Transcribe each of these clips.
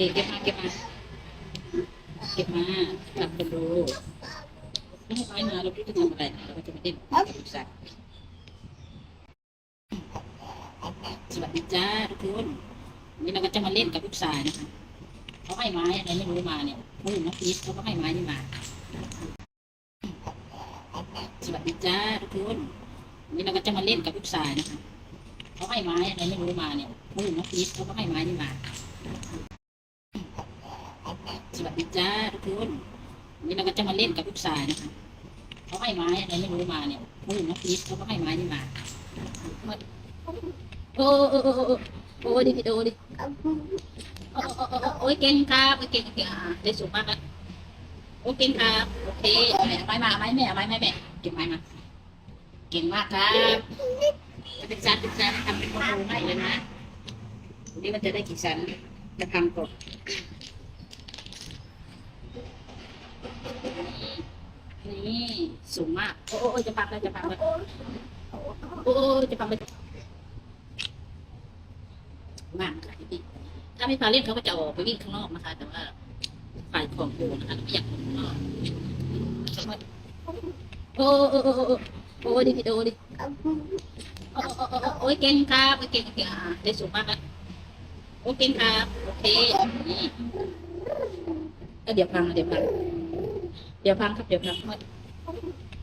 เก็บมาเก็บมาเก็บมาทำกันดูไม่ให้ไม้มาเราไม่รู้จะทำอะไรเราก็จะไม่ได้ปรึกษาสวัสดีจ้าทุกคนวันนี้เราก็จะมาเล่นกับลูกชายนะคะเขาให้ไม้อะไรไม่รู้มาเนี่ยมือน้องพีชเขาก็ให้ไม้นี่มา สวัสดีจ้าทุกคนวันนี้เราก็จะมาเล่นกับลูกชายนะคะเขาให้ไม้อะไรไม่รู้มาเนี่ยมือน้องพีชเขาก็ให้ไม้นี่มา สวัสดี จ้าทุกคนนนี้เราก็จะมาเล่นกับลูกชายนะคะเขาให้ไม้อะไรไม่รู้มาเนี่ยมือน้องนักพีชเขาก็ให้ไม้นี่มาโอ้โอ้โอ้โอ้โอ้ดิพี่โดดิโอ้โอ้โอ้โอ้โอ้ยเก่งครับโอ้ยเก่งเก่งได้สูงมากแล้วโอ้เก่งครับโอเคเอาไม้มาไม้แม่ไม้แม่แม่เก็บไม้มาเก่งมากครับเป็นชั้นเป็นชั้นทำเป็นโมโหให้เลยนะวันนี้มันจะได้กี่ชั้นจะทำกดนี่ สูงมาก โอ้โอ้จะปักแล้วจะปักแล้วโอ้โอ้จะปักเลยมากค่ะพี่ถ้าไม่พาเล่นเขาก็จะออกไปวิ่งข้างนอกนะคะ แต่ว่าฝ่ายของดูนะคะไม่อยากออกข้างนอกโอ้โอ้โอ้โอ้โอ้ดิพี่โดดิโอ้โอ้โอ้โอ้ยเก่งครับโอ้ยเก่งเก่งได้สูงมากแล้วโอ้เก่งครับโอเคเดี๋ยวพังเดี๋ยวพังเดี๋ยวพังครับเดี๋ยวพัง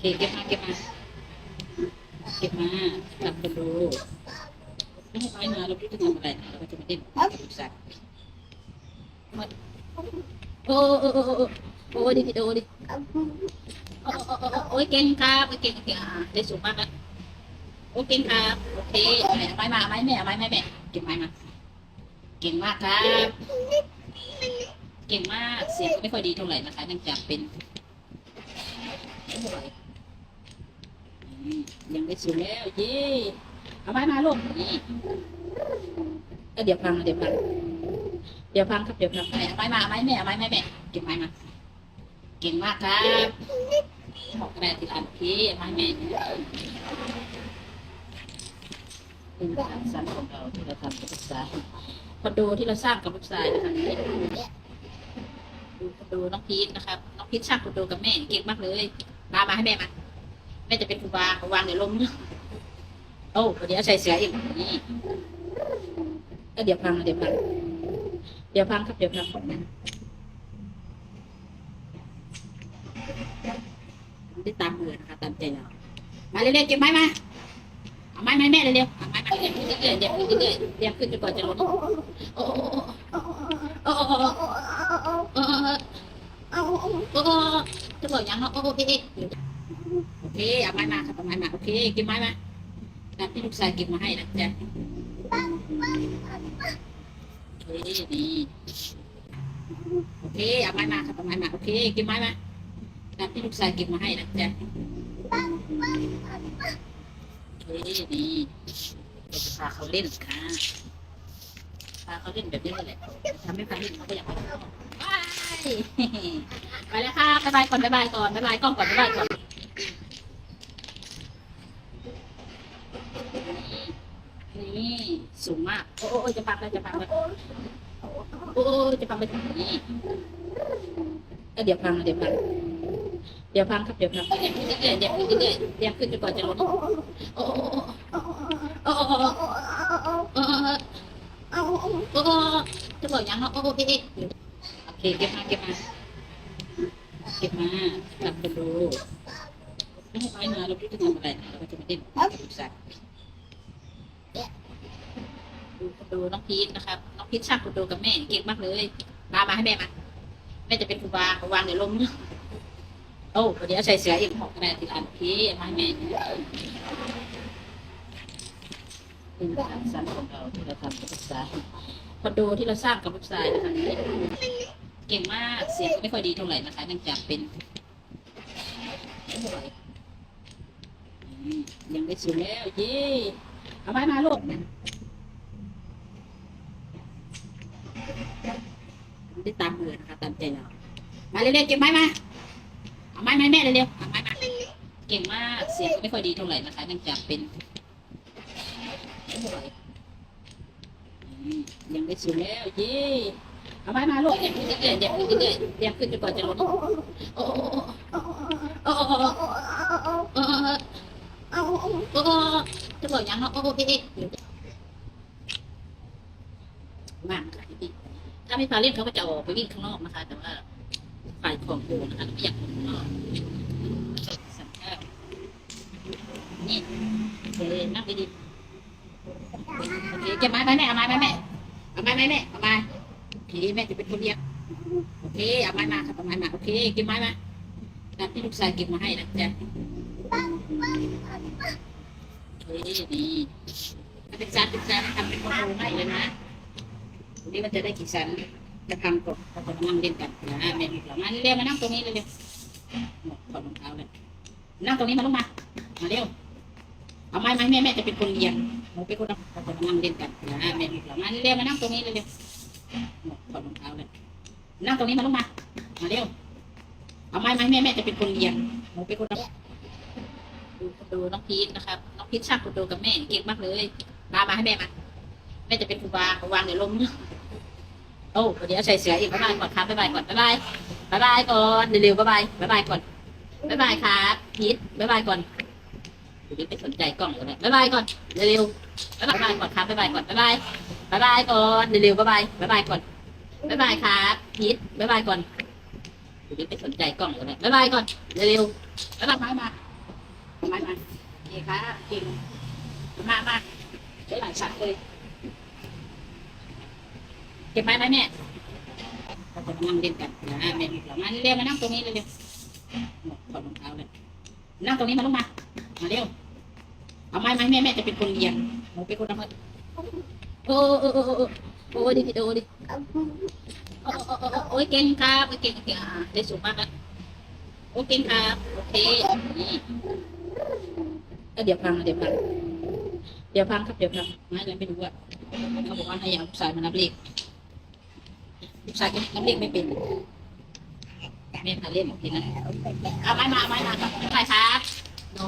เคเก็บมาเก็บมาเก็บมาทำกันดูไม่ให้ไม้มาเราไม่รู้จะทำอะไรเราก็จะไม่ได้ปรึกษาโอ้โอ้โอ้โอ้โอ้ดิพี่โดดิโอ้โอ้โอ้โอ้ยเก่งครับโอ้ยเก่งเก่งได้สูงมากแล้วโอ้เก่งครับโอเคเอาไม้มาไม้แม่ไม้แม่แม่เก็บไม้มาเก่งมากครับ เก่งมากเสียงไม่ค่อยดีเท่าไหร่นะคะเนื่องจากเป็นอืม ยังได้สูงแล้วเย่เอาไม้มาลูกนี่เอ้ยเดี๋ยวพังเดี๋ยวพังเดี๋ยวพังครับเดี๋ยวพังเอาไม้มาเอาไม้แม่เอาไม้แม่แม่เก็บไม้มาเก่งมากครับบอกกระดาษติดอันพี่ไม้แม่เป็นการสร้างของเราที่เราทำกับลูกชายคอนโดที่เราสร้างกับลูกชายนะคะดูคอนโดน้องพีทนะครับน้องพีทสร้างคอนโดกับแม่เก่งมากเลยมามาให้แม่มา ม่จะเป็นครูบาเอาวางเดี๋ยวลมนะโอ้เดี๋ยวใส่เสืออีกนี่เอ้ยเดี๋ยวพังเดี๋ยวพังเดี๋ยวพังครับเดี๋ยวพังได้ตามมือนะคะตามใจเรามาเร็วๆเก็บไม้มาเอาไม้ไม้แม่เร็วๆเอาไม้มาเรื่อยๆเรื่อยๆเดี๋ยวขึ้นเรื่อยๆเดี๋ยวขึ้นจนกว่าจะลงโอ้โอ้โอ้โอ้โอ้โอ้โอ้โอ้จะบอกยังเนาะโอ้โอ้พี่เอ๊ะโอ โอเคเอาไม้มาครับเอาไม้มาโอเคเก็บไม้มาตามที่ลูกชายเก็บมาให้นะจ๊ะโอเคนี่โอเคเอาไม้มาครับเอาไม้มาโอเคเก็บไม้มาตามที่ลูกชายเก็บมาให้นะจ๊ะโอเคนี่เราจะพาเขาเล่นค่ะพาเขาเล่นแบบนี้เลยทำให้พาเล่นเขาก็อยากไปไปแล้วค่ะบ๊ายบายก่อนบ๊ายบายก่อนบ๊ายบายกล้องก่อนบ๊ายบายก่อน โอ้โอ้จะปักเล้วจะปักเล้โอ้จะปักไปทางนี้เดี๋ยวพังเดี๋ยวพังเดี๋ยวพังครับเดี๋ยวพังเดี๋ยวขึ้เรื่อยเดี๋ยวขึ้เรื่อยเดี๋ยวขึ้นกว่าจะลดโอ้โอ้โอ้โอ้โอ้โอ้จะบอกยังเนาะโอ้เอ๊โอเคเก็บมาเก็บมาเก็บมาจับกันดูไม่ให้ไม้มาเราพูดจะทำอะไรเราจะมาเล่นสัต ดูคอนโดน้องพีทนะครับน้องพีทสร้างคอนโดกับแม่เก่งมากเลยมามาให้แม่มาแม่จะเป็นครูบาเอาวางเดี๋ยวล้มโอ้เดี๋ยวใส่เสืออีกหกคะแนนติดอันพี่มาให้แม่เป็นการสร้างของเราที่เราทำกับลูกชายคอนโดที่เราสร้างกับลูกชายนะคะเก่งมากเสียงไม่ค่อยดีเท่าไหร่นะคะเนื่องจากเป็นยังได้สูงแล้วเย้เอาไม้มาลูก ได้ตามมือนะคะตามใจเรามาเร็วๆเก็บไม้มาเอาไม้มาแม่เร็วๆเอาไม้มาเก่งมากเสียงก็ไม่ค่อยดีเท่าไหร่นะคะเนื่องจากเป็นห่วยังได้สูงแล้วเย้เอาไม้มาลูกเดี๋ยวขึ้นเรื่อยๆเดี๋ยวขึ้นเรื่อยๆเดี๋ยวขึ้นจนกว่าจะลงโอ้โอ้โอ้โอ้โอ้โอ้โอ้โอ้จะบอกยังเนาะโอ้โอ้เอ๊ะว่างค่ะพี่ ถ้าไม่พาเล่นเขาก็จะออกไปวิ่งข้างนอกนะคะ แต่ว่าฝ่ายของโกนะคะไม่อยากออกข้างนอกสั่งข้านี่โอเคนั่งดีๆโอเคเก็บไม้ไปแม่เอาไม้ไปแม่เอาไม้ไปแม่เอาไม้โอเคแม่จะเป็นคนเลี้ยงโอเคเอาไม้มาครับเอาไม้มาโอเคเก็บไม้มาตามที่ลูกชายเก็บมาให้นะจ๊ะโอเคนี่เป็นจานเป็นจานทำเป็นโมโหให้เลยนะ วันนี้มันจะได้กี่ชั้นจะทำก่อนเราจะมานั่งเล่นกันนะแม่บอกเรามาเร็วมานั่งตรงนี้เร็วๆหมดถอดรองเท้าเลยนั่งตรงนี้มาลูกมามาเร็วเอาไม้มาให้แม่แม่จะเป็นคนเลี้ยงหนูเป็นคนเราจะมานั่งเล่นกันนะแม่บอกเรามาเร็วมานั่งตรงนี้เร็วๆหมดถอดรองเท้าเลยนั่งตรงนี้มาลูกมามาเร็วเอาไม้มาให้แม่แม่จะเป็นคนเลี้ยงหนูเป็นคนเราดูคนดูน้องพีทนะครับน้องพีทช่างคอนโดกับแม่เก่งมากเลยมามาให้แม่มาแม่จะเป็นคนวาวางเดี๋ยวลม โอ้เดี๋ยวใส่เสืออีกบ๊ายบายก่อนครับบ๊ายบายก่อนบ๊ายบายบ๊ายบายก่อนเร็วๆบ๊ายบายบ๊ายบายก่อนบ๊ายบายครับพีทบ๊ายบายก่อนพีทไม่สนใจกล้องเลยบ๊ายบายก่อนเร็วๆบ๊ายบายก่อนครับบ๊ายบายก่อนบ๊ายบายบ๊ายบายก่อนเร็วๆบ๊ายบายบ๊ายบายก่อนบ๊ายบายครับพีทบ๊ายบายก่อนพีทไม่สนใจกล้องเลยบ๊ายบายก่อนเร็วๆบ๊ายบายไม้มาม้มาโอเคครับเก่งมากมากได้หลายชั้นเลย เก็บไม้ไหมแม่เราจะมานั่งเล่นกันนะแม่บอกเรามาเร็วมานั่งตรงนี้เร็วๆถอดรองเท้าเลยนั่งตรงนี้มาลูกมามาเร็วเอาไม้มาให้แม่แม่จะเป็นคนเลี้ยงหนูเป็นคนทำโอ้โอ้โอ้โอ้โอ้ดิโอ้ดิโอ้โอ้โอ้โอ้ยเก่งครับโอ้ยเก่งเก่งได้สูงมากแล้วโอ้เก่งครับโอเคนี่เดี๋ยวพังเดี๋ยวพังเดี๋ยวพังครับเดี๋ยวพังไม้อะไรไม่รู้อะเขาบอกว่าให้เอาลูกชายมานับเลข ลูกชายก็นับเลขไม่เป็นแม่พาเล่นหมดทีนั้นเอาไม้มาเอาไม้มาครับไปครับหนู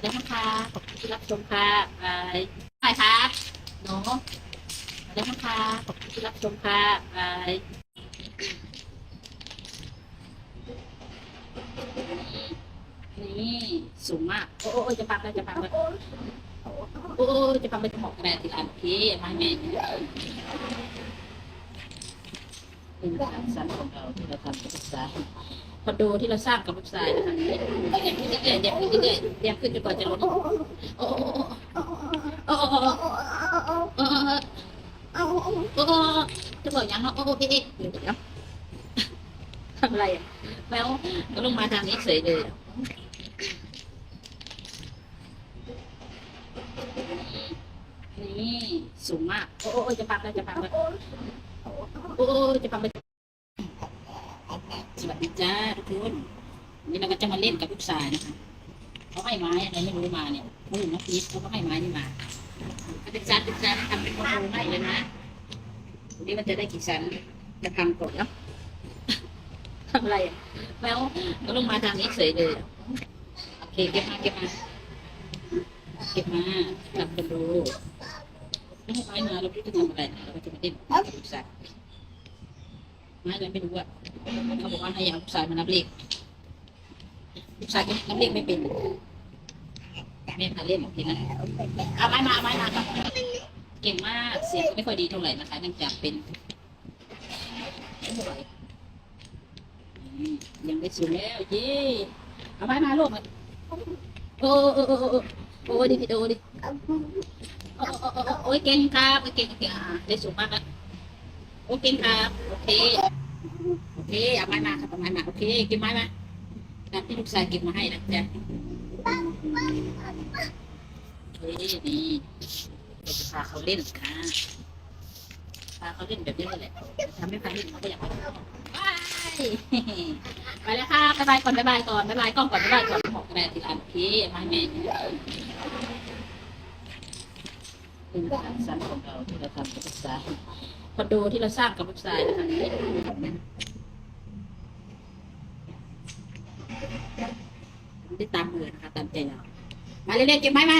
สวัสดีค่ะขอบคุณที่รับชมค่ะบายบายครับหนูสวัสดีค่ะขอบคุณที่รับชมค่ะบายนี่สูงมาก โอ้โอ้จะปักแล้วจะปักแล้วโอ้โอ้จะปักไปจะหมอกกระดาษทีละอันโอเคมาแม่ เป็นสางสรรค์ของเราที่เราทำกับลูกชายคอนโดที่เราสร้างกับลูกชายนะคะอยากขึ้นเรื่อยๆอยากขึ้นเรื่อยๆอยากขึ้นจนกว่าจะลงโอ้โอ้โอ้โอ้โอ้โจะบอกยังเนาะโอ้เอ๊ะเดี๋ยวทำอะไรอะแมวก็ลงมาทางนี้เฉยเลยนี่สูงมาก โอ้ยจะปักแล้วจะปักแล้ว โอ้จะปักไปสวัสดีจ้าทุกคนนี่เราก็จะมาเล่นกับลูกชายนะคะเขาให้ไม้อะไรไม่รู้มาเนี่ยเขาอยู่น้องพีชเขาก็ให้ไม้นี่มาเป็นชั้นเป็นชั้นทำเป็นโมโหให้เลยนะวันนี้มันจะได้กี่ชั้นจะทำก่อนเนาะทำอะไรอะแมวก็ลงมาทางนี้เฉยเลยโอเคเก็บมาเก็บมาเก็บมาทำกันดูไม่ให้ไม้มาเราไม่รู้จะทำอะไรเราก็จะมาเล่นกับลูกชาย ไม้อะไรไม่รู้อะเขาบอกว่าให้เอาลูกชายมานับเลขลูกชายก็นับเลขไม่เป็นแม่พาเล่นทีนั้นเอาไม้มาเอาไม้มาครับเก่งมากเสียงก็ไม่ค่อยดีเท่าไหร่นะคะเนื่องจากเป็นยังได้สูงแล้วเย้เอาไม้มาลูกโอ้โอ้โอ้โอ้โอ้ดิโอ้ดิโอ้โอ้โอ้โอ้ยเก่งครับโอ้ยเก่งเก่งได้สูงมากแล้ว โอเก่งครับ โอเค โอเค เอาไม้มาครับเอาไม้มา โอเค เก็บไม้มาตามที่ลูกชายเก็บมาให้นะจ๊ะเฮ้ยนี่เราจะพาเขาเล่นค่ะพาเขาเล่นแบบนี้เลยแหละทำให้พาเล่นเขาก็อยากไปไปไปแล้วค่ะบ๊ายบายก่อนบ๊ายบายก่อนบ๊ายบายกล้องก่อนบ๊ายบายก่อนบอกแม่ทีละอันโอเคมาแม่เป็นการสร้างของเราที่เราทำกับลูกชา คอนโดที่เราสร้างกับลูกชายนะคะได้ตามมือนะคะตามใจเรามาเร็วๆเก็บไม้มา